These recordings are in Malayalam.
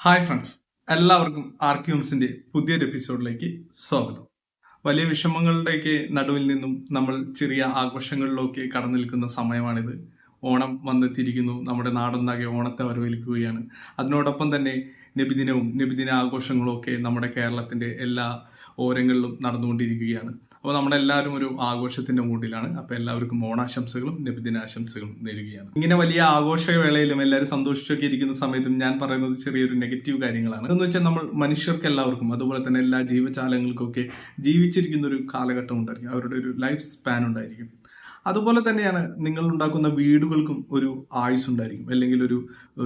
ഹായ് ഫ്രണ്ട്സ് എല്ലാവർക്കും ആർക്യൂംസിന്റെ പുതിയൊരു എപ്പിസോഡിലേക്ക് സ്വാഗതം. വലിയ വിഷമങ്ങളുടെയൊക്കെ നടുവിൽ നിന്നും നമ്മൾ ചെറിയ ആഘോഷങ്ങളിലൊക്കെ കടന്നു നിൽക്കുന്ന സമയമാണിത്. ഓണം വന്നെത്തിയിരിക്കുന്നു നമ്മുടെ നാടൊന്നാകെ ഓണത്തെ വരവേൽക്കുകയാണ് അതിനോടൊപ്പം തന്നെ നബിദിനവും നബിദിന ആഘോഷങ്ങളും ഒക്കെ നമ്മുടെ കേരളത്തിന്റെ എല്ലാ ഓരങ്ങളിലും നടന്നുകൊണ്ടിരിക്കുകയാണ്. അപ്പോൾ നമ്മളെല്ലാവരും ഒരു ആഘോഷത്തിന്റെ മൂഡിലാണ് അപ്പോൾ എല്ലാവർക്കും ഓണാശംസകളും നബിദിനാശംസകളും നേരുകയാണ്. ഇങ്ങനെ വലിയ ആഘോഷവേളയിലും എല്ലാവരും സന്തോഷിച്ചൊക്കെ ഇരിക്കുന്ന സമയത്തും ഞാൻ പറയുന്നത് ചെറിയൊരു നെഗറ്റീവ് കാര്യങ്ങളാണ്. എന്ന് വെച്ചാൽ നമ്മൾ മനുഷ്യർക്ക് എല്ലാവർക്കും അതുപോലെ തന്നെ എല്ലാ ജീവജാലങ്ങൾക്കൊക്കെ ജീവിച്ചിരിക്കുന്ന ഒരു കാലഘട്ടം ഉണ്ടായിരിക്കും. അവരുടെ ഒരു ലൈഫ് സ്പാൻ ഉണ്ടായിരിക്കും. അതുപോലെ തന്നെയാണ് നിങ്ങൾ ഉണ്ടാക്കുന്ന വീടുകൾക്കും ഒരു ആയുസ് ഉണ്ടായിരിക്കും. അല്ലെങ്കിൽ ഒരു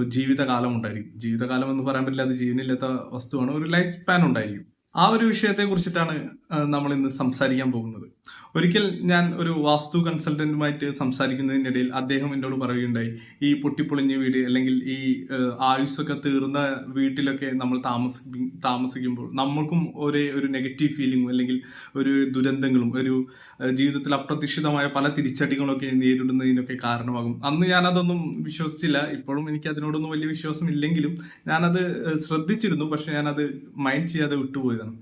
ജീവിതകാലം ഉണ്ടായിരിക്കും. ജീവിതകാലം എന്ന് പറയാൻ പറ്റില്ല അത് ജീവനില്ലാത്ത വസ്തുവാണ്. ഒരു ലൈഫ് സ്പാൻ ഉണ്ടായിരിക്കും. ആ ഒരു വിഷയത്തെ കുറിച്ചിട്ടാണ് നമ്മൾ ഇന്ന് സംസാരിക്കാൻ പോകുന്നത്. ഒരിക്കൽ ഞാൻ ഒരു വാസ്തു കൺസൾട്ടന്റുമായിട്ട് സംസാരിക്കുന്നതിനിടയിൽ അദ്ദേഹം എന്നോട് പറയുകയുണ്ടായി ഈ പൊട്ടിപ്പൊളിഞ്ഞ വീട് അല്ലെങ്കിൽ ഈ ആയുസ്സൊക്കെ തീർന്ന വീട്ടിലൊക്കെ നമ്മൾ താമസി താമസിക്കുമ്പോൾ നമ്മൾക്കും ഒരേ ഒരു നെഗറ്റീവ് ഫീലിംഗും അല്ലെങ്കിൽ ഒരു ദുരന്തങ്ങളും ഒരു ജീവിതത്തിൽ അപ്രതീക്ഷിതമായ പല തിരിച്ചടികളൊക്കെ നേരിടുന്നതിനൊക്കെ കാരണമാകും. അന്ന് ഞാനതൊന്നും വിശ്വസിച്ചില്ല. ഇപ്പോഴും എനിക്ക് അതിനോടൊന്നും വലിയ വിശ്വാസം ഇല്ലെങ്കിലും ഞാനത് ശ്രദ്ധിച്ചിരുന്നു. പക്ഷെ ഞാനത് മൈൻഡ് ചെയ്യാതെ വിട്ടുപോയതാണ്.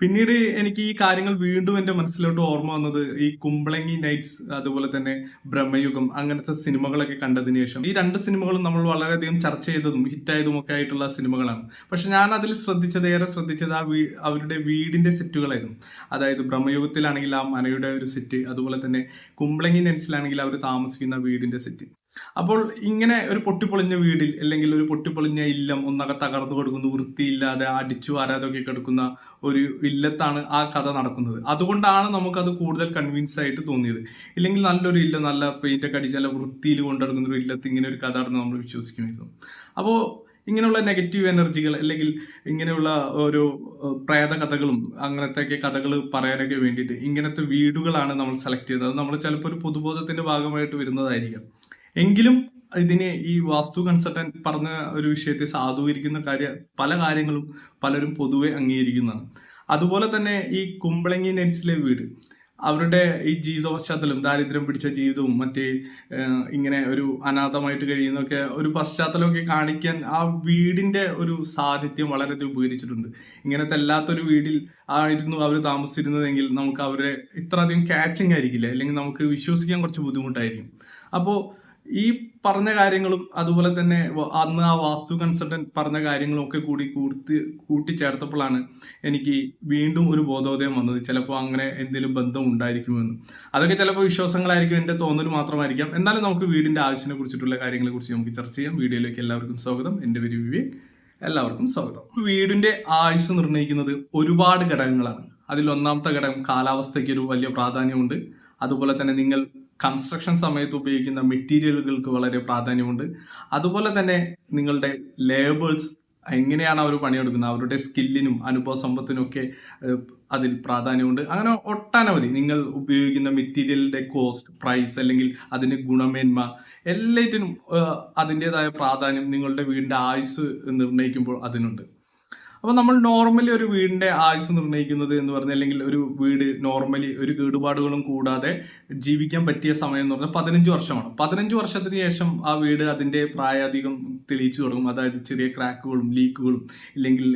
പിന്നീട് എനിക്ക് ഈ കാര്യങ്ങൾ വീണ്ടും എന്റെ മനസ്സിലോട്ട് ഓർമ്മ വന്നത് ഈ കുമ്പളങ്ങി നൈറ്റ്സ് അതുപോലെ തന്നെ ബ്രഹ്മയുഗം അങ്ങനത്തെ സിനിമകളൊക്കെ കണ്ടതിന് ശേഷം. ഈ രണ്ട് സിനിമകളും നമ്മൾ വളരെയധികം ചർച്ച ചെയ്തതും ഹിറ്റായതും ഒക്കെ ആയിട്ടുള്ള സിനിമകളാണ്. പക്ഷെ ഞാൻ അതിൽ ശ്രദ്ധിച്ചത് ഏറെ ശ്രദ്ധിച്ചത് ആ വീ അവരുടെ വീടിന്റെ സെറ്റുകളായിരുന്നു. അതായത് ബ്രഹ്മയുഗത്തിലാണെങ്കിൽ ആ മനയുടെ ഒരു സെറ്റ് അതുപോലെ തന്നെ കുമ്പളങ്ങി നൈറ്റ്സിലാണെങ്കിൽ അവർ താമസിക്കുന്ന വീടിന്റെ സെറ്റ് അപ്പോൾ ഇങ്ങനെ ഒരു പൊട്ടിപ്പൊളിഞ്ഞ വീടിൽ അല്ലെങ്കിൽ ഒരു പൊട്ടിപ്പൊളിഞ്ഞ ഇല്ലം ഒന്നൊക്കെ തകർന്നു കൊടുക്കുന്നു വൃത്തിയില്ലാതെ അടിച്ചു വാരാതൊക്കെ കിടക്കുന്ന ഒരു ഇല്ലത്താണ് ആ കഥ നടക്കുന്നത്. അതുകൊണ്ടാണ് നമുക്കത് കൂടുതൽ കൺവിൻസ് ആയിട്ട് തോന്നിയത്. ഇല്ലെങ്കിൽ നല്ലൊരു ഇല്ല നല്ല പെയിന്റ് ഒക്കെ അടിച്ച് നല്ല വൃത്തിയിൽ കൊണ്ടെടുക്കുന്ന ഒരു ഇല്ലത്ത് ഇങ്ങനെ ഒരു കഥ ആണെന്ന് നമ്മൾ വിശ്വസിക്കുമായിരുന്നു. അപ്പോൾ ഇങ്ങനെയുള്ള നെഗറ്റീവ് എനർജികൾ അല്ലെങ്കിൽ ഇങ്ങനെയുള്ള ഒരു പ്രേത കഥകളും അങ്ങനത്തെ കഥകൾ പറയാനൊക്കെ വേണ്ടിയിട്ട് ഇങ്ങനത്തെ വീടുകളാണ് നമ്മൾ സെലക്ട് ചെയ്തത്. നമ്മൾ ചിലപ്പോൾ ഒരു പൊതുബോധത്തിന്റെ ഭാഗമായിട്ട് വരുന്നതായിരിക്കാം. എങ്കിലും ഇതിനെ ഈ വാസ്തു കൺസൾട്ടന്റ് പറഞ്ഞ ഒരു വിഷയത്തെ സാധൂകരിക്കുന്ന കാര്യ പല കാര്യങ്ങളും പലരും പൊതുവെ അംഗീകരിക്കുന്നതാണ്. അതുപോലെ തന്നെ ഈ കുമ്പളങ്ങി നെറ്റ്സിലെ വീട് അവരുടെ ഈ ജീവിത പശ്ചാത്തലം ദാരിദ്ര്യം പിടിച്ച ജീവിതവും മറ്റേ ഇങ്ങനെ ഒരു അനാഥമായിട്ട് കഴിയുന്നൊക്കെ ഒരു പശ്ചാത്തലമൊക്കെ കാണിക്കാൻ ആ വീടിന്റെ ഒരു സാഹിത്യം വളരെയധികം ഉപകരിച്ചിട്ടുണ്ട്. ഇങ്ങനത്തെ അല്ലാത്തൊരു വീടിൽ ആയിരുന്നു അവർ താമസിച്ചിരുന്നതെങ്കിൽ നമുക്ക് അവരെ ഇത്രയധികം കാച്ചിങ് ആയിരിക്കില്ല? അല്ലെങ്കിൽ നമുക്ക് വിശ്വസിക്കാൻ കുറച്ച് ബുദ്ധിമുട്ടായിരിക്കും. അപ്പോൾ ഈ പറഞ്ഞ കാര്യങ്ങളും അതുപോലെ തന്നെ അന്ന് ആ വാസ്തു കൺസൾട്ടന്റ് പറഞ്ഞ കാര്യങ്ങളും ഒക്കെ കൂടി കൂട്ടി കൂട്ടിച്ചേർത്തപ്പോഴാണ് എനിക്ക് വീണ്ടും ഒരു ബോധോദയം വന്നത്. ചിലപ്പോൾ അങ്ങനെ എന്തെങ്കിലും ബന്ധം ഉണ്ടായിരിക്കുമെന്ന്. അതൊക്കെ ചിലപ്പോൾ വിശ്വാസങ്ങളായിരിക്കും എന്റെ തോന്നൽ മാത്രമായിരിക്കാം. എന്നാലും നമുക്ക് വീടിന്റെ ആവശ്യത്തിനെ കുറിച്ചിട്ടുള്ള കാര്യങ്ങളെ കുറിച്ച് നമുക്ക് ചർച്ച ചെയ്യാം. വീഡിയോയിലേക്ക് എല്ലാവർക്കും സ്വാഗതം. എന്റെ പേര് വിവേക് എല്ലാവർക്കും സ്വാഗതം. വീടിന്റെ ആയുസ് നിർണയിക്കുന്നത് ഒരുപാട് ഘടകങ്ങളാണ്. അതിൽ ഒന്നാമത്തെ ഘടകം കാലാവസ്ഥയ്ക്ക് ഒരു വലിയ പ്രാധാന്യമുണ്ട്. അതുപോലെ തന്നെ നിങ്ങൾ കൺസ്ട്രക്ഷൻ സമയത്ത് ഉപയോഗിക്കുന്ന മെറ്റീരിയലുകൾക്ക് വളരെ പ്രാധാന്യമുണ്ട്. അതുപോലെ തന്നെ നിങ്ങളുടെ ലേബേഴ്സ് എങ്ങനെയാണ് അവർ പണിയെടുക്കുന്നത്? അവരുടെ സ്കില്ലിനും അനുഭവ സമ്പത്തിനും ഒക്കെ ഏഹ്, അതിൽ പ്രാധാന്യമുണ്ട്. അങ്ങനെ ഒട്ടനവധി. നിങ്ങൾ ഉപയോഗിക്കുന്ന മെറ്റീരിയലിന്റെ കോസ്റ്റ് പ്രൈസ് അല്ലെങ്കിൽ അതിന്റെ ഗുണമേന്മ എല്ലാറ്റിനും അതിന്റെതായ പ്രാധാന്യം നിങ്ങളുടെ വീടിന്റെ ആയുസ് നിർണയിക്കുമ്പോൾ അതിനുണ്ട്. അപ്പൊ നമ്മൾ നോർമലി ഒരു വീടിന്റെ ആയുസ് നിർണയിക്കുന്നത് എന്ന് പറഞ്ഞാൽ അല്ലെങ്കിൽ ഒരു വീട് നോർമലി ഒരു കേടുപാടുകളും കൂടാതെ ജീവിക്കാൻ പറ്റിയ സമയം എന്ന് പറഞ്ഞാൽ പതിനഞ്ച് വർഷമാണ്. പതിനഞ്ച് വർഷത്തിന് ശേഷം ആ വീട് അതിന്റെ പ്രായാധികം തെളിയിച്ചു തുടങ്ങും. അതായത് ചെറിയ ക്രാക്കുകളും ലീക്കുകളും ഇല്ലെങ്കിൽ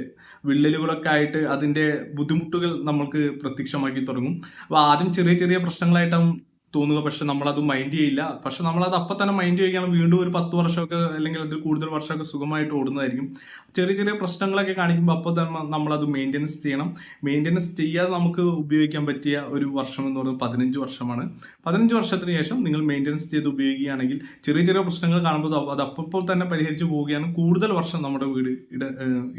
വിള്ളലുകളൊക്കെ ആയിട്ട് അതിന്റെ ബുദ്ധിമുട്ടുകൾ നമ്മൾക്ക് പ്രത്യക്ഷമാക്കി തുടങ്ങും. അപ്പൊ ആദ്യം ചെറിയ ചെറിയ പ്രശ്നങ്ങളായിട്ടാവും തോന്നുക. പക്ഷെ നമ്മളത് മൈൻഡ് ചെയ്യില്ല. പക്ഷെ അത് അപ്പൊ തന്നെ മൈൻഡ് ചെയ്യുകയാണ് വീണ്ടും ഒരു പത്ത് വർഷമൊക്കെ അല്ലെങ്കിൽ അതിൽ കൂടുതൽ വർഷമൊക്കെ സുഖമായിട്ട് ഓടുന്നതായിരിക്കും. ചെറിയ ചെറിയ പ്രശ്നങ്ങളൊക്കെ കാണിക്കുമ്പോൾ അപ്പൊ തന്നെ നമ്മൾ അത് മെയിന്റെനൻസ് ചെയ്യണം. മെയിന്റെനൻസ് ചെയ്യാതെ നമുക്ക് ഉപയോഗിക്കാൻ പറ്റിയ ഒരു വർഷം എന്ന് പറയുന്നത് പതിനഞ്ച് വർഷമാണ്. പതിനഞ്ച് വർഷത്തിന് ശേഷം നിങ്ങൾ മെയിന്റെനൻസ് ചെയ്ത് ഉപയോഗിക്കുകയാണെങ്കിൽ ചെറിയ ചെറിയ പ്രശ്നങ്ങൾ കാണുമ്പോൾ അത് അപ്പോൾ തന്നെ പരിഹരിച്ച് പോവുകയാണ്. കൂടുതൽ വർഷം നമ്മുടെ വീട്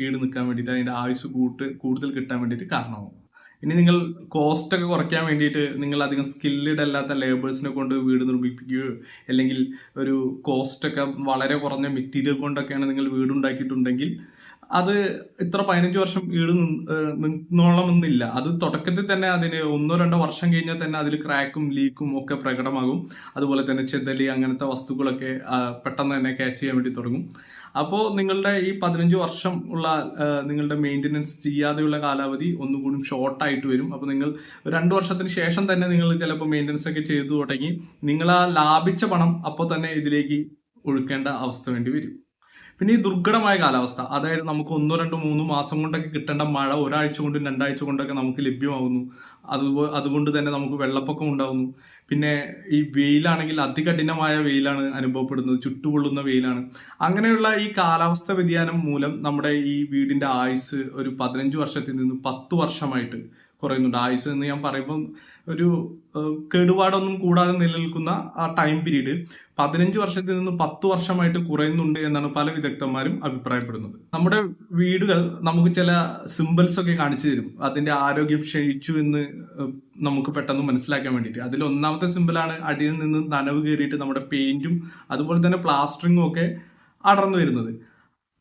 ഈട് നിൽക്കാൻ വേണ്ടിയിട്ട് അതിന്റെ ആയുസ് കൂട്ട് കൂടുതൽ കിട്ടാൻ വേണ്ടിയിട്ട് കാരണമാവും. ഇനി നിങ്ങൾ കോസ്റ്റ് ഒക്കെ കുറയ്ക്കാൻ വേണ്ടിയിട്ട് നിങ്ങൾ അധികം സ്കില്ലഡ് അല്ലാത്ത ലേബേഴ്സിനെ കൊണ്ട് വീട് നിർമ്മിപ്പിക്കുകയോ അല്ലെങ്കിൽ ഒരു കോസ്റ്റ് ഒക്കെ വളരെ കുറഞ്ഞ മെറ്റീരിയൽ കൊണ്ടൊക്കെയാണ് നിങ്ങൾ വീട് ഉണ്ടാക്കിയിട്ടുണ്ടെങ്കിൽ അത് ഇത്ര പതിനഞ്ച് വർഷം ഈട് നിന്നോളമെന്നില്ല അത് തുടക്കത്തിൽ തന്നെ അതിന് ഒന്നോ രണ്ടോ വർഷം കഴിഞ്ഞാൽ തന്നെ അതിൽ ക്രാക്കും ലീക്കും ഒക്കെ പ്രകടമാകും. അതുപോലെ തന്നെ ചെതലി അങ്ങനത്തെ വസ്തുക്കളൊക്കെ പെട്ടെന്ന് തന്നെ ക്യാച്ച് ചെയ്യാൻ വേണ്ടി തുടങ്ങും. അപ്പോൾ നിങ്ങളുടെ ഈ പതിനഞ്ച് വർഷം ഉള്ള നിങ്ങളുടെ മെയിന്റനൻസ് ചെയ്യാതെയുള്ള കാലാവധി ഒന്നുകൂടി ഷോർട്ട് ആയിട്ട് വരും. അപ്പോൾ നിങ്ങൾ രണ്ട് വർഷത്തിന് ശേഷം തന്നെ നിങ്ങൾ ചിലപ്പോൾ മെയിന്റനൻസ് ഒക്കെ ചെയ്തു തുടങ്ങി നിങ്ങൾ ആ ലാഭിച്ച പണം അപ്പോൾ തന്നെ ഇതിലേക്ക് ഒഴുക്കേണ്ട അവസ്ഥ വേണ്ടി വരും. പിന്നെ ഈ ദുർഘടമായ കാലാവസ്ഥ അതായത് നമുക്ക് ഒന്നോ രണ്ടോ മൂന്നോ മാസം കൊണ്ടൊക്കെ കിട്ടേണ്ട മഴ ഒരാഴ്ച കൊണ്ടും രണ്ടാഴ്ച കൊണ്ടൊക്കെ നമുക്ക് ലഭ്യമാകുന്നു. അതുപോ- അതുകൊണ്ട് തന്നെ നമുക്ക് വെള്ളപ്പൊക്കം ഉണ്ടാകുന്നു. പിന്നെ ഈ വെയിലാണെങ്കിൽ അതികഠിനമായ വെയിലാണ് അനുഭവപ്പെടുന്നത് ചുട്ടുപൊള്ളുന്ന വെയിലാണ്. അങ്ങനെയുള്ള ഈ കാലാവസ്ഥ വ്യതിയാനം മൂലം നമ്മുടെ ഈ വീടിന്റെ ആയുസ് ഒരു പതിനഞ്ച് വർഷത്തിൽ നിന്ന് പത്ത് വർഷമായിട്ട് കുറയുന്നുണ്ട്. ആയുസ് എന്ന് ഞാൻ പറയുമ്പോൾ ഒരു കേടുപാടൊന്നും കൂടാതെ നിലനിൽക്കുന്ന ആ ടൈം പീരീഡ് പതിനഞ്ച് വർഷത്തിൽ നിന്ന് പത്ത് വർഷമായിട്ട് കുറയുന്നുണ്ട് എന്നാണ് പല വിദഗ്ധന്മാരും അഭിപ്രായപ്പെടുന്നത്. നമ്മുടെ വീടുകൾ നമുക്ക് ചില സിമ്പിൾസ് ഒക്കെ കാണിച്ചു തരും. അതിന്റെ ആരോഗ്യം ക്ഷയിച്ചു എന്ന് നമുക്ക് പെട്ടെന്ന് മനസ്സിലാക്കാൻ വേണ്ടിയിട്ട്. അതിൽ ഒന്നാമത്തെ സിമ്പിളാണ് അടിയിൽ നിന്ന് നനവ് കയറിയിട്ട് നമ്മുടെ പെയിന്റും അതുപോലെ തന്നെ പ്ലാസ്റ്ററിങ്ങും ഒക്കെ അടർന്നു വരുന്നത്.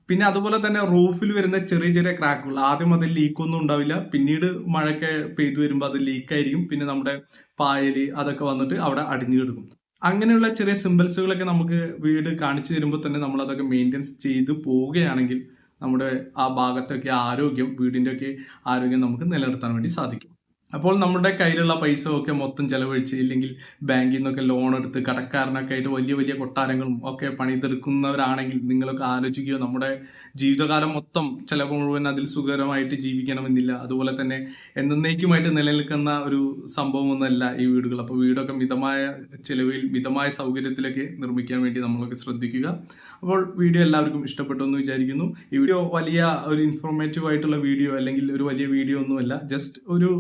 പിന്നെ അതുപോലെ തന്നെ റൂഫിൽ വരുന്ന ചെറിയ ചെറിയ ക്രാക്കുകൾ ആദ്യം അതിൽ ലീക്കൊന്നും ഉണ്ടാവില്ല. പിന്നീട് മഴയൊക്കെ പെയ്തു വരുമ്പോൾ അത് ലീക്കായിരിക്കും പിന്നെ നമ്മുടെ പായൽ അതൊക്കെ വന്നിട്ട് അവിടെ അടിഞ്ഞു കിടക്കും അങ്ങനെയുള്ള ചെറിയ സിമ്പിൾസുകളൊക്കെ നമുക്ക് വീട് കാണിച്ചു തരുമ്പോൾ തന്നെ നമ്മൾ അതൊക്കെ മെയിന്റെനൻസ് ചെയ്തു പോവുകയാണെങ്കിൽ നമ്മുടെ ആ ഭാഗത്തൊക്കെ ആരോഗ്യം വീടിന്റെ ഒക്കെ ആരോഗ്യം നമുക്ക് നിലനിർത്താൻ വേണ്ടി സാധിക്കും. അപ്പോൾ നമ്മുടെ കയ്യിലുള്ള പൈസ ഒക്കെ മൊത്തം ചെലവഴിച്ച് ഇല്ലെങ്കിൽ ബാങ്കിൽ നിന്നൊക്കെ ലോൺ എടുത്ത് കടക്കാരനൊക്കെ ആയിട്ട് വലിയ വലിയ കൊട്ടാരങ്ങളും ഒക്കെ പണിതെടുക്കുന്നവരാണെങ്കിൽ നിങ്ങളൊക്കെ ആലോചിക്കുക നമ്മുടെ ജീവിതകാലം മൊത്തം ചിലവ് മുഴുവൻ അതിൽ സുഖകരമായിട്ട് ജീവിക്കണമെന്നില്ല. അതുപോലെ തന്നെ എന്നേക്കുമായിട്ട് നിലനിൽക്കുന്ന ഒരു സംഭവമൊന്നുമല്ല ഈ വീടുകൾ. അപ്പോൾ വീടൊക്കെ മിതമായ ചിലവിൽ മിതമായ സൗകര്യത്തിലൊക്കെ നിർമ്മിക്കാൻ വേണ്ടി നമ്മളൊക്കെ ശ്രദ്ധിക്കുക. അപ്പോൾ വീഡിയോ എല്ലാവർക്കും ഇഷ്ടപ്പെട്ടു എന്ന് വിചാരിക്കുന്നു. ഈ വീഡിയോ വലിയ ഒരു ഇൻഫോർമേറ്റീവ് ആയിട്ടുള്ള വീഡിയോ അല്ലെങ്കിൽ ഒരു വലിയ വീഡിയോ ഒന്നുമല്ല. ജസ്റ്റ് ഒരു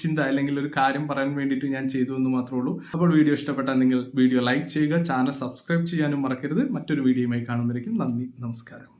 ചിന്ത അല്ലെങ്കിൽ ഒരു കാര്യം പറയാൻ വേണ്ടിയിട്ട് ഞാൻ ചെയ്തു എന്ന് മാത്രമേ ഉള്ളൂ. അപ്പോൾ വീഡിയോ ഇഷ്ടപ്പെട്ടാൽ നിങ്ങൾ വീഡിയോ ലൈക്ക് ചെയ്യുക ചാനൽ സബ്സ്ക്രൈബ് ചെയ്യാനും മറക്കരുത്. മറ്റൊരു വീഡിയോയുമായി കാണുമ്പോഴേക്കും നന്ദി നമസ്കാരം.